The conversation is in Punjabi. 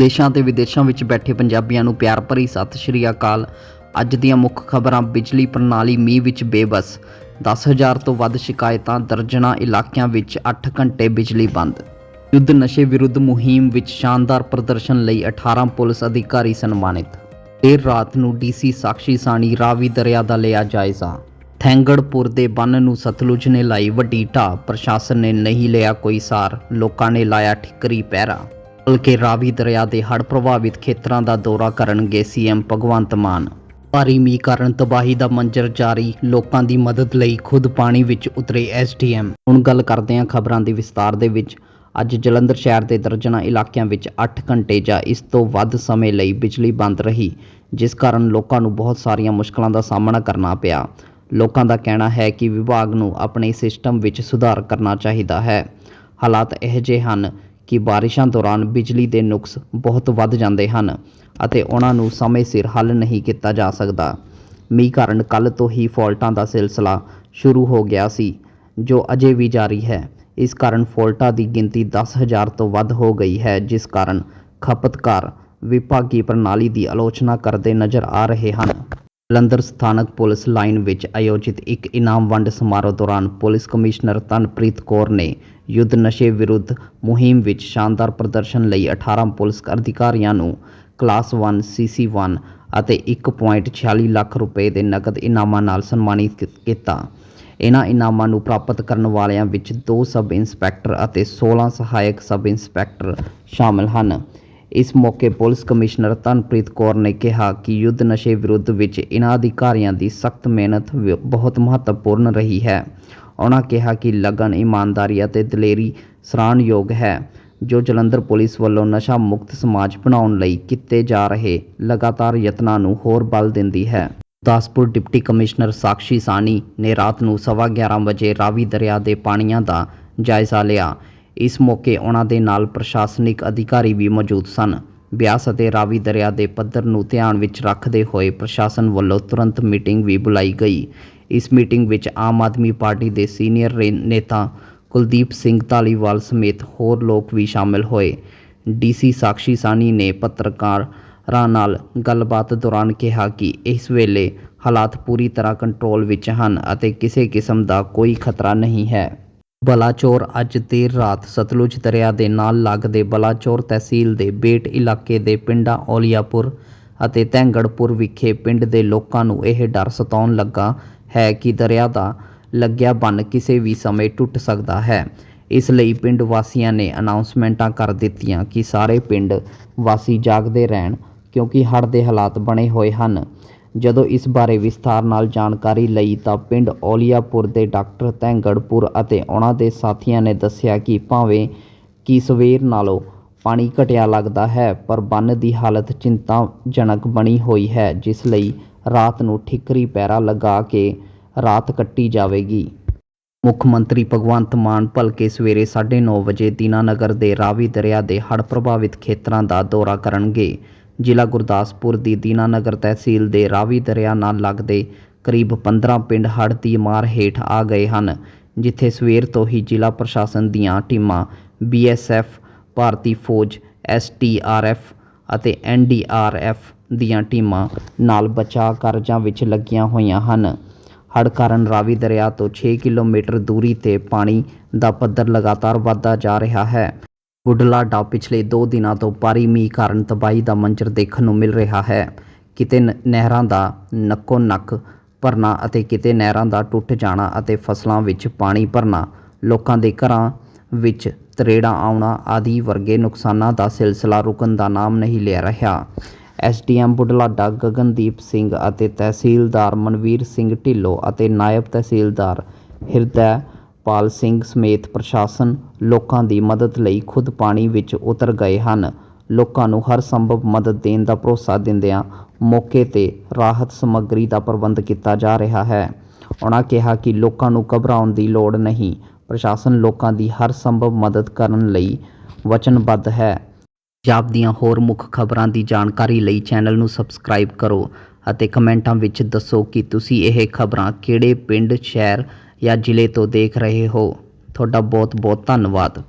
ਦੇਸ਼ਾਂ ਤੇ ਵਿਦੇਸ਼ਾਂ ਵਿੱਚ ਬੈਠੇ ਪੰਜਾਬੀਆਂ ਨੂੰ ਪਿਆਰ ਭਰੀ ਸਤਿ ਸ਼੍ਰੀ ਅਕਾਲ। ਅੱਜ ਦੀਆਂ ਮੁੱਖ ਖਬਰਾਂ, ਬਿਜਲੀ ਪ੍ਰਣਾਲੀ, ਮੀਂਹ ਵਿੱਚ ਬੇਬਸ 10000 ਤੋਂ ਵੱਧ ਸ਼ਿਕਾਇਤਾਂ, ਦਰਜਨਾਂ ਇਲਾਕਿਆਂ ਵਿੱਚ 8 ਘੰਟੇ ਬਿਜਲੀ ਬੰਦ। ਯੁੱਧ ਨਸ਼ੇ ਵਿਰੁੱਧ ਮੁਹਿੰਮ ਵਿੱਚ ਸ਼ਾਨਦਾਰ ਪ੍ਰਦਰਸ਼ਨ ਲਈ 18 ਪੁਲਿਸ ਅਧਿਕਾਰੀ ਸਨਮਾਨਿਤ। ਦੇਰ ਰਾਤ ਨੂੰ ਡੀਸੀ ਸਾਕਸ਼ੀ ਸਾਣੀ ਰਾਵੀ ਦਰਿਆ ਦਾ ਲਿਆ ਜਾਇਜ਼ਾ। ਥੈਂਗੜਪੁਰ ਦੇ ਬੰਨ ਨੂੰ ਸਤਲੁਜ ਨੇ ਲਾਈ ਵੱਡੀ ਢਾਹ। ਪ੍ਰਸ਼ਾਸਨ ਨੇ ਨਹੀਂ ਲਿਆ ਕੋਈ ਸਾਰ। ਲੋਕਾਂ ਨੇ ਲਾਇਆ ਠਿਕਰੀ ਪਹਿਰਾ। ਬਲਕਿ ਰਾਵੀ ਦਰਿਆ ਦੇ ਹੜ੍ਹ ਪ੍ਰਭਾਵਿਤ ਖੇਤਰਾਂ ਦਾ ਦੌਰਾ ਕਰਨਗੇ ਸੀਐਮ ਭਗਵੰਤ ਮਾਨ। ਭਾਰੀ ਮੀਂਹ ਕਾਰਨ ਤਬਾਹੀ ਦਾ ਮੰਜ਼ਰ ਜਾਰੀ, ਲੋਕਾਂ ਦੀ ਮਦਦ ਲਈ ਖੁਦ ਪਾਣੀ ਵਿੱਚ ਉਤਰੇ ਐਸਡੀਐਮ ਹੁਣ ਗੱਲ ਕਰਦੇ ਹਾਂ ਖਬਰਾਂ ਦੇ ਵਿਸਤਾਰ ਦੇ ਵਿੱਚ। ਅੱਜ ਜਲੰਧਰ ਸ਼ਹਿਰ ਦੇ ਦਰਜਨਾਂ ਇਲਾਕਿਆਂ ਵਿੱਚ 8 ਘੰਟੇ ਜਾਂ ਇਸ ਤੋਂ ਵੱਧ ਸਮੇਂ ਲਈ ਬਿਜਲੀ ਬੰਦ ਰਹੀ, ਜਿਸ ਕਾਰਨ ਲੋਕਾਂ ਨੂੰ ਬਹੁਤ ਸਾਰੀਆਂ ਮੁਸ਼ਕਲਾਂ ਦਾ ਸਾਹਮਣਾ ਕਰਨਾ ਪਿਆ। ਲੋਕਾਂ ਦਾ ਕਹਿਣਾ ਹੈ ਕਿ ਵਿਭਾਗ ਨੂੰ ਆਪਣੇ ਸਿਸਟਮ ਵਿੱਚ ਸੁਧਾਰ ਕਰਨਾ ਚਾਹੀਦਾ ਹੈ। ਹਾਲਾਤ ਇਹੋ ਜਿਹੇ ਹਨ ਕਿ ਬਾਰਿਸ਼ਾਂ ਦੌਰਾਨ ਬਿਜਲੀ ਦੇ ਨੁਕਸ ਬਹੁਤ ਵੱਧ ਜਾਂਦੇ ਹਨ ਅਤੇ ਉਹਨਾਂ ਨੂੰ ਸਮੇਂ ਸਿਰ ਹੱਲ ਨਹੀਂ ਕੀਤਾ ਜਾ ਸਕਦਾ। ਮੀਂਹ ਕਾਰਨ ਕੱਲ ਤੋਂ ਹੀ ਫਾਲਟਾਂ ਦਾ ਸਿਲਸਿਲਾ ਸ਼ੁਰੂ ਹੋ ਗਿਆ ਸੀ, ਜੋ ਅਜੇ ਵੀ ਜਾਰੀ ਹੈ। ਇਸ ਕਾਰਨ ਫਾਲਟਾਂ ਦੀ ਗਿਣਤੀ 10000 ਤੋਂ ਵੱਧ ਹੋ ਗਈ ਹੈ, ਜਿਸ ਕਾਰਨ ਖਪਤਕਾਰ ਵਿਭਾਗੀ ਪ੍ਰਣਾਲੀ ਦੀ ਆਲੋਚਨਾ ਕਰਦੇ ਨਜ਼ਰ ਆ ਰਹੇ ਹਨ। ਜਲੰਧਰ ਸਥਾਨਕ ਪੁਲਿਸ ਲਾਈਨ ਵਿੱਚ ਆਯੋਜਿਤ ਇੱਕ ਇਨਾਮ ਵੰਡ ਸਮਾਰੋਹ ਦੌਰਾਨ ਪੁਲਿਸ ਕਮਿਸ਼ਨਰ ਤਨਪ੍ਰੀਤ ਕੌਰ ਨੇ ਯੁੱਧ ਨਸ਼ੇ ਵਿਰੁੱਧ ਮੁਹਿੰਮ ਵਿੱਚ ਸ਼ਾਨਦਾਰ ਪ੍ਰਦਰਸ਼ਨ ਲਈ 18 ਪੁਲਿਸ ਅਧਿਕਾਰੀਆਂ ਨੂੰ ਕਲਾਸ 1 CC1 ਅਤੇ 1.46 ਲੱਖ ਰੁਪਏ ਦੇ ਨਕਦ ਇਨਾਮਾਂ ਨਾਲ ਸਨਮਾਨਿਤ ਕੀਤਾ। ਇਹਨਾਂ ਇਨਾਮਾਂ ਨੂੰ ਪ੍ਰਾਪਤ ਕਰਨ ਵਾਲਿਆਂ ਵਿੱਚ ਦੋ ਸਬ ਇੰਸਪੈਕਟਰ ਅਤੇ 16 ਸਹਾਇਕ ਸਬ ਇੰਸਪੈਕਟਰ ਸ਼ਾਮਲ ਹਨ। ਇਸ ਮੌਕੇ ਪੁਲਿਸ ਕਮਿਸ਼ਨਰ ਤਨਪ੍ਰੀਤ ਕੌਰ ਨੇ ਕਿਹਾ ਕਿ ਯੁੱਧ ਨਸ਼ੇ ਵਿਰੁੱਧ ਵਿੱਚ ਇਹਨਾਂ ਅਧਿਕਾਰੀਆਂ ਦੀ ਸਖਤ ਮਿਹਨਤ ਵ- ਬਹੁਤ ਮਹੱਤਵਪੂਰਨ ਰਹੀ ਹੈ। ਉਨ੍ਹਾਂ ਕਿਹਾ ਕਿ ਲਗਨ, ਇਮਾਨਦਾਰੀ ਅਤੇ ਦਲੇਰੀ ਸਰਾਹਣਯੋਗ ਹੈ, ਜੋ ਜਲੰਧਰ ਪੁਲਿਸ ਵੱਲੋਂ ਨਸ਼ਾ ਮੁਕਤ ਸਮਾਜ ਬਣਾਉਣ ਲਈ ਕੀਤੇ ਜਾ ਰਹੇ ਲਗਾਤਾਰ ਯਤਨਾਂ ਨੂੰ ਹੋਰ ਬਲ ਦਿੰਦੀ ਹੈ। ਗੁਰਦਾਸਪੁਰ ਡਿਪਟੀ ਕਮਿਸ਼ਨਰ ਸਾਕਸ਼ੀ ਸਾਨੀ ਨੇ ਰਾਤ ਨੂੰ ਸਵਾ 11 ਵਜੇ ਰਾਵੀ ਦਰਿਆ ਦੇ ਪਾਣੀਆਂ ਦਾ ਜਾਇਜ਼ਾ ਲਿਆ। ਇਸ ਮੌਕੇ ਉਹਨਾਂ ਦੇ ਨਾਲ ਪ੍ਰਸ਼ਾਸਨਿਕ ਅਧਿਕਾਰੀ ਵੀ ਮੌਜੂਦ ਸਨ। ਬਿਆਸ ਅਤੇ ਰਾਵੀ ਦਰਿਆ ਦੇ ਪੱਧਰ ਨੂੰ ਧਿਆਨ ਵਿੱਚ ਰੱਖਦੇ ਹੋਏ ਪ੍ਰਸ਼ਾਸਨ ਵੱਲੋਂ ਤੁਰੰਤ ਮੀਟਿੰਗ ਵੀ ਬੁਲਾਈ ਗਈ। ਇਸ ਮੀਟਿੰਗ ਵਿੱਚ ਆਮ ਆਦਮੀ ਪਾਰਟੀ ਦੇ ਸੀਨੀਅਰ ਰੇ- ਨੇਤਾ ਕੁਲਦੀਪ ਸਿੰਘ ਧਾਲੀਵਾਲ ਸਮੇਤ ਹੋਰ ਲੋਕ ਵੀ ਸ਼ਾਮਲ ਹੋਏ। ਡੀਸੀ ਸਾਕਸ਼ੀ ਸਾਨੀ ਨੇ ਪੱਤਰਕਾਰਾਂ ਨਾਲ ਗੱਲਬਾਤ ਦੌਰਾਨ ਕਿਹਾ ਕਿ ਇਸ ਵੇਲੇ ਹਾਲਾਤ ਪੂਰੀ ਤਰ੍ਹਾਂ ਕੰਟਰੋਲ ਵਿੱਚ ਹਨ ਅਤੇ ਕਿਸੇ ਕਿਸਮ ਦਾ ਕੋਈ ਖਤਰਾ ਨਹੀਂ ਹੈ। ਬਲਾਚੌਰ ਅੱਜ ਦੇਰ ਰਾਤ ਸਤਲੁਜ ਦਰਿਆ ਦੇ ਨਾਲ ਲੱਗਦੇ ਬਲਾਚੌਰ ਤਹਿਸੀਲ ਦੇ ਬੇਟ ਇਲਾਕੇ ਦੇ ਪਿੰਡਾਂ ਔਲੀਆਪੁਰ ਅਤੇ ਤੈਂਗੜਪੁਰ ਵਿਖੇ ਪਿੰਡ ਦੇ ਲੋਕਾਂ ਨੂੰ ਇਹ ਡਰ ਸਤਾਉਣ ਲੱਗਾ ਹੈ ਕਿ ਦਰਿਆ ਦਾ ਲੱਗਿਆ ਬੰਨ ਕਿਸੇ ਵੀ ਸਮੇਂ ਟੁੱਟ ਸਕਦਾ ਹੈ। ਇਸ ਲਈ ਪਿੰਡ ਵਾਸੀਆਂ ਨੇ ਅਨਾਉਂਸਮੈਂਟਾਂ ਕਰ ਦਿੱਤੀਆਂ ਕਿ ਸਾਰੇ ਪਿੰਡ ਵਾਸੀ ਜਾਗਦੇ ਰਹਿਣ ਕਿਉਂਕਿ ਹੜ੍ਹ ਦੇ ਹਾਲਾਤ ਬਣੇ ਹੋਏ ਹਨ। ਜਦੋਂ ਇਸ ਬਾਰੇ ਵਿਸਥਾਰ ਨਾਲ ਜਾਣਕਾਰੀ ਲਈ ਤਾਂ ਪਿੰਡ ਔਲੀਆਪੁਰ ਦੇ ਡਾਕਟਰ ਧੈਂਗੜਪੁਰ ਅਤੇ ਉਹਨਾਂ ਦੇ ਸਾਥੀਆਂ ਨੇ ਦੱਸਿਆ ਕਿ ਭਾਵੇਂ ਕਿ ਸਵੇਰ ਨਾਲੋਂ ਪਾਣੀ ਘਟਿਆ ਲੱਗਦਾ ਹੈ, ਪਰ ਬੰਨ ਦੀ ਹਾਲਤ ਚਿੰਤਾਜਨਕ ਬਣੀ ਹੋਈ ਹੈ, ਜਿਸ ਲਈ ਰਾਤ ਨੂੰ ਠੀਕਰੀ ਪੈਰਾ ਲਗਾ ਕੇ ਰਾਤ ਕੱਟੀ ਜਾਵੇਗੀ। ਮੁੱਖ ਮੰਤਰੀ ਭਗਵੰਤ ਮਾਨ ਭਲਕੇ ਸਵੇਰੇ 9:30 ਵਜੇ ਦੀਨਾਨਗਰ ਦੇ ਰਾਵੀ ਦਰਿਆ ਦੇ ਹੜ੍ਹ ਪ੍ਰਭਾਵਿਤ ਖੇਤਰਾਂ ਦਾ ਦੌਰਾ ਕਰਨਗੇ। ਜ਼ਿਲ੍ਹਾ ਗੁਰਦਾਸਪੁਰ ਦੀ ਦੀਨਾਨਗਰ ਤਹਿਸੀਲ ਦੇ ਰਾਵੀ ਦਰਿਆ ਨਾਲ ਲੱਗਦੇ ਕਰੀਬ 15 ਪਿੰਡ ਹੜ੍ਹ ਦੀ ਮਾਰ ਹੇਠ ਆ ਗਏ ਹਨ, ਜਿੱਥੇ ਸਵੇਰ ਤੋਂ ਹੀ ਜ਼ਿਲ੍ਹਾ ਪ੍ਰਸ਼ਾਸਨ ਦੀਆਂ ਟੀਮਾਂ ਬੀਐਸਐਫ ਭਾਰਤੀ ਫੌਜ ਐਸਟੀਆਰਐਫ ਅਤੇ ਐਨਡੀਆਰਐਫ ਦੀਆਂ ਟੀਮਾਂ ਨਾਲ ਬਚਾਅ ਕਾਰਜਾਂ ਵਿੱਚ ਲੱਗੀਆਂ ਹੋਈਆਂ ਹਨ। ਹੜ੍ਹ ਕਾਰਨ ਰਾਵੀ ਦਰਿਆ ਤੋਂ 6 ਕਿਲੋਮੀਟਰ ਦੂਰੀ ਤੇ ਪਾਣੀ ਦਾ ਪੱਧਰ ਲਗਾਤਾਰ ਵਧਦਾ ਜਾ ਰਿਹਾ ਹੈ। ਬੁਢਲਾਡਾ ਪਿਛਲੇ 2 ਦਿਨਾਂ ਤੋਂ ਭਾਰੀ ਮੀਂਹ ਕਾਰਨ ਤਬਾਹੀ ਦਾ ਮੰਜ਼ਰ ਦੇਖਣ ਨੂੰ ਮਿਲ ਰਿਹਾ ਹੈ। ਕਿਤੇ ਨ- ਨਹਿਰਾਂ ਦਾ ਨੱਕੋ ਨੱਕ ਭਰਨਾ ਅਤੇ ਕਿਤੇ ਨਹਿਰਾਂ ਦਾ ਟੁੱਟ ਜਾਣਾ ਅਤੇ ਫਸਲਾਂ ਵਿੱਚ ਪਾਣੀ ਭਰਨਾ, ਲੋਕਾਂ ਦੇ ਘਰਾਂ ਵਿੱਚ ਤਰੇੜਾਂ ਆਉਣਾ ਆਦਿ ਵਰਗੇ ਨੁਕਸਾਨਾਂ ਦਾ ਸਿਲਸਿਲਾ ਰੁਕਣ ਦਾ ਨਾਮ ਨਹੀਂ ਲੈ ਰਿਹਾ। ਐਸਡੀਐਮ ਬੁਢਲਾਡਾ ਗਗਨਦੀਪ ਸਿੰਘ ਅਤੇ ਤਹਿਸੀਲਦਾਰ ਮਨਵੀਰ ਸਿੰਘ ਢਿੱਲੋਂ ਅਤੇ ਨਾਇਬ ਤਹਿਸੀਲਦਾਰ ਹਿਰਦੈ ਹਿਰਦੈਪਾਲ ਸਿੰਘ ਸਮੇਤ ਪ੍ਰਸ਼ਾਸਨ ਲੋਕਾਂ ਦੀ ਮਦਦ ਲਈ ਖੁਦ ਪਾਣੀ ਵਿੱਚ ਉਤਰ ਗਏ ਹਨ। ਲੋਕਾਂ ਨੂੰ ਹਰ ਸੰਭਵ ਮਦਦ ਦੇਣ ਦਾ ਭਰੋਸਾ ਦਿੰਦਿਆਂ ਮੌਕੇ ਤੇ ਰਾਹਤ ਸਮੱਗਰੀ ਦਾ ਪ੍ਰਬੰਧ ਕੀਤਾ ਜਾ ਰਿਹਾ ਹੈ। ਉਹਨਾਂ ਕਿਹਾ ਕਿ ਲੋਕਾਂ ਨੂੰ ਘਬਰਾਉਣ ਦੀ ਲੋੜ ਨਹੀਂ। ਪ੍ਰਸ਼ਾਸਨ ਲੋਕਾਂ ਦੀ ਹਰ ਸੰਭਵ ਮਦਦ ਕਰਨ ਲਈ ਵਚਨਬੱਧ ਹੈ। ਪੰਜਾਬ ਦੀਆਂ ਹੋਰ ਮੁੱਖ ਖਬਰਾਂ ਦੀ ਜਾਣਕਾਰੀ ਲਈ ਚੈਨਲ ਨੂੰ ਸਬਸਕ੍ਰਾਈਬ ਕਰੋ ਅਤੇ ਕਮੈਂਟਾਂ ਵਿੱਚ ਦੱਸੋ ਕਿ ਤੁਸੀਂ ਇਹ ਖਬਰਾਂ ਕਿਹੜੇ ਪਿੰਡ, ਸ਼ਹਿਰ ਜਾਂ ਜ਼ਿਲ੍ਹੇ ਤੋਂ ਦੇਖ ਰਹੇ ਹੋ। ਤੁਹਾਡਾ ਬਹੁਤ ਬਹੁਤ ਧੰਨਵਾਦ।